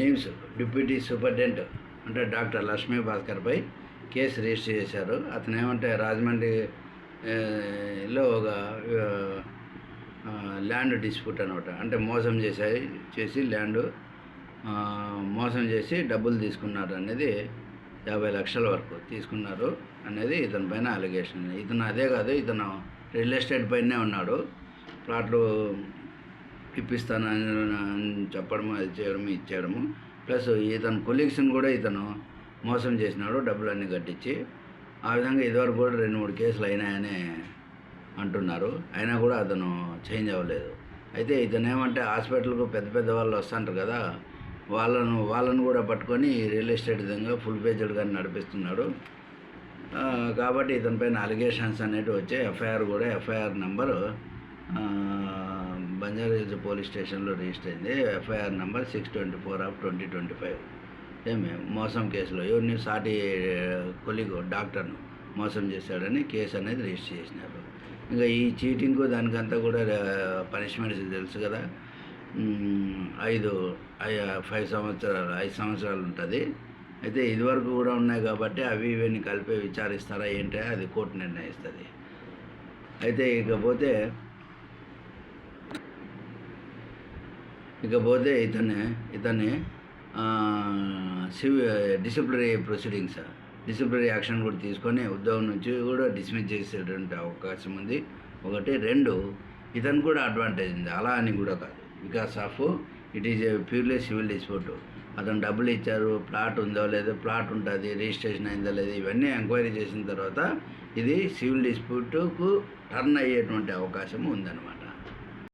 NIMS deputy superintendent అంటే doctor Lakshmi భాస్కర్పై case register చేశారు. అతను ఏమంటే రాజమండ్రి లో ఒక ల్యాండ్ డిస్ప్యూట్ అనమాట. అంటే మోసం చేశాయి చేసి ల్యాండ్ మోసం చేసి డబ్బులు తీసుకున్నారు అనేది యాభై లక్షల వరకు తీసుకున్నారు అనేది ఇతని పైన అలిగేషన్. ఇతను అదే కాదు ఇతను రియల్ ఎస్టేట్ పైనే ఉన్నాడు. ప్లాట్లు ఇప్పిస్తాను అని చెప్పడము అది చేయడము ఇచ్చేయడము ప్లస్ ఇతను కొలీగ్స్ని కూడా ఇతను మోసం చేసినాడు డబ్బులన్నీ కట్టించి. ఆ విధంగా ఇదివరకు కూడా రెండు మూడు కేసులు అయినాయని అంటున్నారు. అయినా కూడా అతను చేంజ్ అవ్వలేదు. అయితే ఇతను ఏమంటే హాస్పిటల్కు పెద్ద పెద్ద వాళ్ళు వస్తుంటారు కదా వాళ్ళను వాళ్ళను కూడా పట్టుకొని రియల్ ఎస్టేట్ విధంగా ఫుల్ పేజెడ్గా నడిపిస్తున్నాడు. కాబట్టి ఇతని పైన అలిగేషన్స్ అనేటివి వచ్చాయి. ఎఫ్ఐఆర్ కూడా ఎఫ్ఐఆర్ నెంబరు బంజారా పోలీస్ స్టేషన్లో రిజిస్టర్ అయింది. FIR number six twenty four of twenty twenty five. ఏమి మోసం కేసులో. ఎవరిని సాటి కొలిగో డాక్టర్ను మోసం చేశాడని కేసు అనేది రిజిస్టర్ చేసినారు. ఇంకా ఈ చీటింగ్ దానికంతా కూడా పనిష్మెంట్స్ తెలుసు కదా. ఐదు ఫైవ్ సంవత్సరాలు ఐదు సంవత్సరాలు ఉంటుంది. అయితే ఇదివరకు కూడా ఉన్నాయి కాబట్టి అవి ఇవన్నీ కలిపి విచారిస్తారా ఏంటి అది కోర్టు నిర్ణయిస్తుంది. అయితే ఇకపోతే ఇకపోతే ఇతనే ఇతన్ని సివి డిసిప్లినరీ ప్రొసీడింగ్స్ డిసిప్లినరీ యాక్షన్ కూడా తీసుకొని ఉద్యోగం నుంచి కూడా డిస్మిస్ చేసేటువంటి అవకాశం ఉంది. ఒకటి రెండు ఇతను కూడా అడ్వాంటేజ్ ఉంది. అలా అని కూడా కాదు. Because of it is purely civil dispute. అతను డబ్బులు ఇచ్చారు ప్లాట్ ఉందో లేదో ప్లాట్ ఉంటుంది రిజిస్ట్రేషన్ అయిందో లేదో ఇవన్నీ ఎంక్వైరీ చేసిన తర్వాత ఇది సివిల్ డిస్ప్యూట్కు టర్న్ అయ్యేటువంటి అవకాశం ఉందన్నమాట.